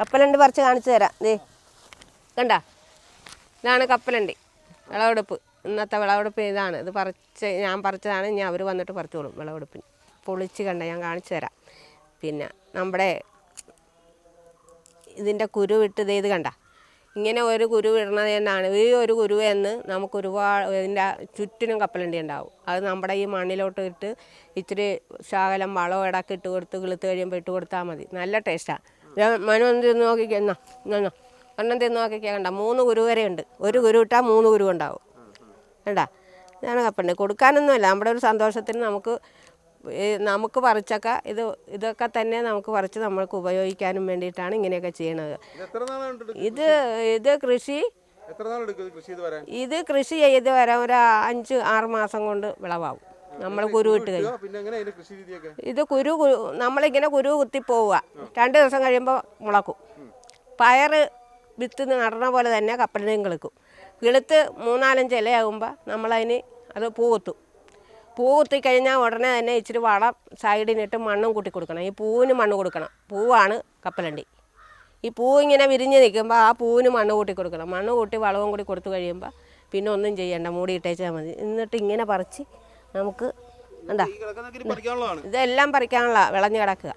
കപ്പലണ്ടി പറിച്ച് കാണിച്ചു തരാം. ദേ കണ്ട? ഇതാണ് കപ്പലണ്ടി. വിളവെടുപ്പ്. ഇന്നത്തെ വിളവെടുപ്പ് ഇതാണ്. ഇത് പറിച്ച് ഞാൻ പറിച്ചതാണ്. ഇനി അവർ വന്നിട്ട് പറിച്ചോളും വിളവെടുപ്പിന്. പൊളിച്ച് കണ്ട ഞാൻ കാണിച്ചു തരാം. പിന്നെ നമ്മുടെ ഇതിന്റെ കുരു വിട്ട് ഇത് കണ്ട? ഇങ്ങനെ ഒരു കുരു ഇടണത് തന്നെയാണ് ഈ ഒരു കുരു എന്ന് നമുക്ക് ഒരുപാട് ഇതിന്റെ ചുറ്റിനും കപ്പലണ്ടി ഉണ്ടാവും. അത് നമ്മുടെ ഈ മണ്ണിലോട്ട് ഇട്ട് ഇച്ചിരി ശകലം വളവും ഇടയ്ക്ക് ഇട്ട് കൊടുത്ത് കിളുത്ത് കഴിയുമ്പോൾ ഇട്ട് കൊടുത്താൽ മതി. നല്ല ടേസ്റ്റാണ് മനു എന്ത് തിന്ന് നോക്കിക്കോ എന്നാ എന്നാ ഒരെണ്ണം തിന്ന് നോക്കിക്കോ കണ്ട മൂന്ന് കുരു വരെ ഉണ്ട്. ഒരു കുരു ഇട്ടാൽ മൂന്ന് കുരു ഉണ്ടാവും. കേട്ടാ ഇതാണ് കപ്പണ്ട് കൊടുക്കാനൊന്നുമല്ല. നമ്മുടെ ഒരു സന്തോഷത്തിന് നമുക്ക് നമുക്ക് പറിച്ചൊക്കെ ഇത് ഇതൊക്കെ തന്നെ നമുക്ക് പറിച്ച് നമ്മൾക്ക് ഉപയോഗിക്കാനും വേണ്ടിയിട്ടാണ് ഇങ്ങനെയൊക്കെ ചെയ്യണത്. ഇത് ഇത് കൃഷി ഇത് കൃഷി ചെയ്ത് വരാൻ ഒരു അഞ്ച് ആറ് മാസം കൊണ്ട് വിളവാകും നമ്മൾ കുരു ഇട്ട് കഴിഞ്ഞു. പിന്നെ എങ്ങനെ അതിന്റെ കൃഷി രീതിയൊക്കെ? ഇത് കുരു കു- നമ്മളിങ്ങനെ കുരു കുത്തി പോവുക. രണ്ട് ദിവസം കഴിയുമ്പോൾ മുളക്കും. പയറ് വിത്ത് നടണ പോലെ തന്നെ കപ്പലിനെയും കിളുക്കും. കിളുത്ത് മൂന്നാലഞ്ച് ഇലയാകുമ്പോൾ നമ്മളതിന് അത് പൂ കുത്തും. പൂ കുത്തി കഴിഞ്ഞാൽ ഉടനെ തന്നെ ഇച്ചിരി വളം സൈഡിനിട്ട് മണ്ണും കൂട്ടി കൊടുക്കണം. ഈ പൂവിന് മണ്ണ് കൊടുക്കണം. പൂവാണ് കപ്പലണ്ടി. ഈ പൂ ഇങ്ങനെ വിരിഞ്ഞ് നിൽക്കുമ്പോൾ ആ പൂവിന് മണ്ണ് കൂട്ടി കൊടുക്കണം. മണ്ണ് കൂട്ടി വളവും കൂടി കൊടുത്തു കഴിയുമ്പോൾ പിന്നെ ഒന്നും ചെയ്യണ്ട. മൂടി ഇട്ടേച്ചാൽ മതി. എന്നിട്ട് ഇങ്ങനെ പറിച്ച് നമുക്ക് ഇതെല്ലാം പറിക്കാനുള്ള വിളഞ്ഞു കിടക്കുക.